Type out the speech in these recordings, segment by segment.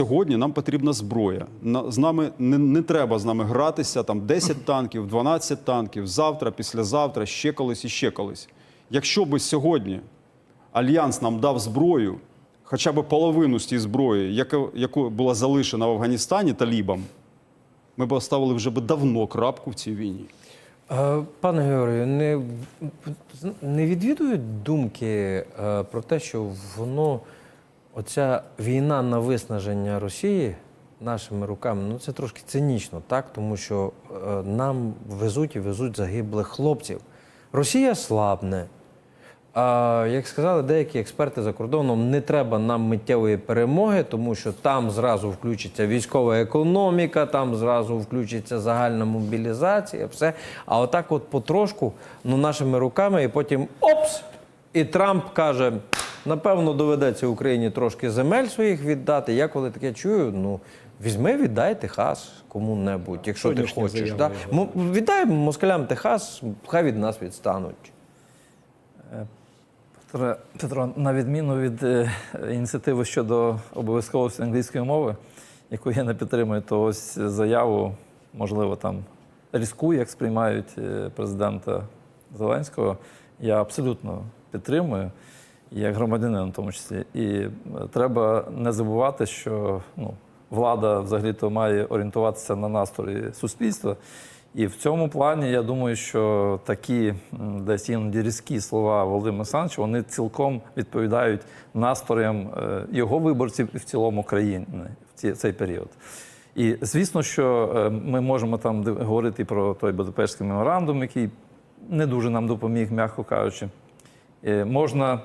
сьогодні нам потрібна зброя. З нами не, не треба з нами гратися там 10 танків, 12 танків, завтра, післязавтра, ще колись і ще колись. Якщо би сьогодні альянс нам дав зброю, хоча б половину з тієї зброї, яка, яку була залишена в Афганістані талібам, ми б оставили вже би давно крапку в цій війні. Е, Пане Георгію, не, не відвідують думки е, про те, що воно, оця війна на виснаження Росії нашими руками, ну це трошки цинічно, так? Тому що е, нам везуть і везуть загиблих хлопців. Росія слабне. А як сказали деякі експерти за кордоном, не треба нам миттєвої перемоги, тому що там зразу включиться військова економіка, там зразу включиться загальна мобілізація, все. А отак, от потрошку, ну нашими руками, і потім опс! І Трамп каже: напевно, доведеться Україні трошки земель своїх віддати. Я коли таке чую, ну візьми, віддай Техас кому-небудь, якщо ти хочеш. Да? Віддай москалям Техас, хай від нас відстануть. Петро, Петро, на відміну від е, ініціативи щодо обов'язковості англійської мови, яку я не підтримую, то ось заяву, можливо, там різку, як сприймають е, президента Зеленського, я абсолютно підтримую, як громадянин в тому числі. І е, треба не забувати, що ну, влада взагалі-то має орієнтуватися на настрої суспільства. І в цьому плані я думаю, що такі десь іноді різкі слова Володимира Олександровича, вони цілком відповідають настроям е, його виборців і в цілому країни в цей період. І звісно, що е, ми можемо там говорити про той Будапештський меморандум, який не дуже нам допоміг, м'яко кажучи. Можна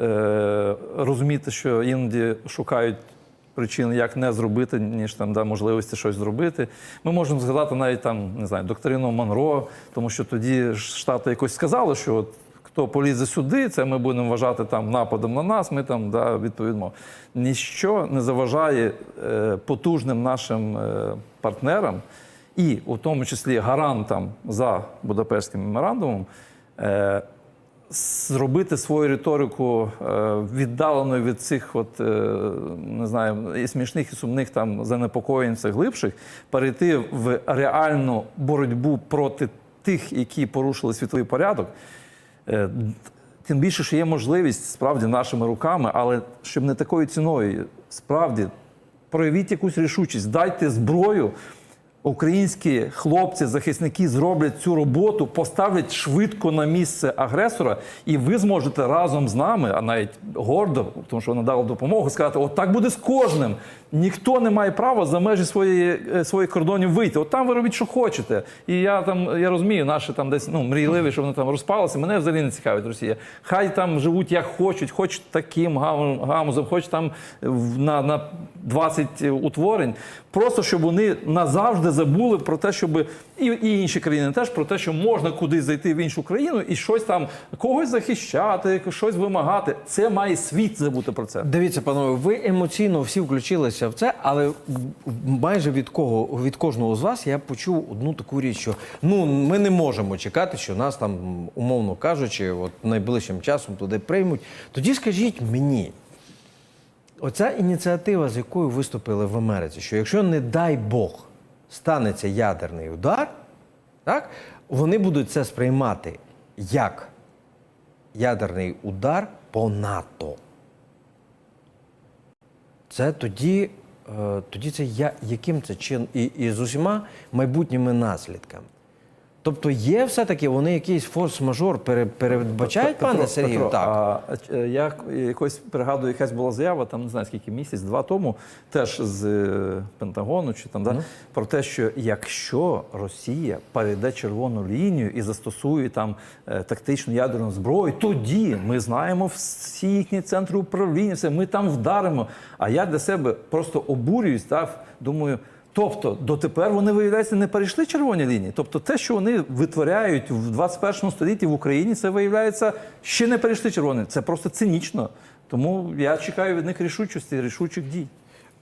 е, розуміти, що іноді шукають причини, як не зробити, ніж там да, можливості щось зробити. Ми можемо згадати навіть там, не знаю, доктрину Монро, тому що тоді Штати якось сказали, що от хто полізе сюди, це ми будемо вважати там нападом на нас. Ми там да, відповімо. Ніщо не заважає е, потужним нашим е, партнерам, і у тому числі гарантам за Будапештським меморандумом. Зробити свою риторику е, віддаленою від цих, от, е, не знаю, і смішних, і сумних там занепокоєнь все глибших, перейти в реальну боротьбу проти тих, які порушили світовий порядок. Е, Тим більше, що є можливість справді нашими руками, але щоб не такою ціною, справді проявіть якусь рішучість, дайте зброю. Українські хлопці, захисники зроблять цю роботу, поставлять швидко на місце агресора, і ви зможете разом з нами, а навіть гордо, тому що вони дали допомогу, сказати: от так буде з кожним. Ніхто не має права за межі своєї, е, своїх кордонів вийти. От там ви робіть, що хочете. І я там я розумію, наші там десь ну мрійливі, що вони там розпалися. Мене взагалі не цікавить Росія. Хай там живуть як хочуть, хоч таким гам- гамузом, хоч там на, на 20 утворень. Просто щоб вони назавжди забули про те, щоб і, і інші країни теж про те, що можна кудись зайти в іншу країну і щось там когось захищати, щось вимагати. Це має світ забути про це. Дивіться, панове, ви емоційно всі включилися в це, але майже від кого від кожного з вас я почув одну таку річ, що ну ми не можемо чекати, що нас там, умовно кажучи, от найближчим часом туди приймуть. Тоді скажіть мені, оця ініціатива, з якою виступили в Америці, що якщо, не дай Бог, станеться ядерний удар, так, вони будуть це сприймати як ядерний удар по НАТО. Це тоді, е, тоді це я, яким це чин і, і з усіма майбутніми наслідками. Тобто є все-таки вони якийсь форс-мажор пере- передбачають, Петро, пане Сергію? Петро, так. А, е, я якось пригадую, якась була заява, там не знаю скільки місяць-два тому, теж з е, Пентагону чи там, да, про те, що якщо Росія перейде червону лінію і застосує там е, тактичну ядерну зброю, тоді ми знаємо всі їхні центри управління, все, ми там вдаримо. А я для себе просто обурююсь, так, думаю. Тобто дотепер вони, виявляється, не перейшли червоні лінії. Тобто те, що вони витворяють в 21 столітті в Україні, це виявляється ще не перейшли червоні. Це просто цинічно. Тому я чекаю від них рішучості, рішучих дій.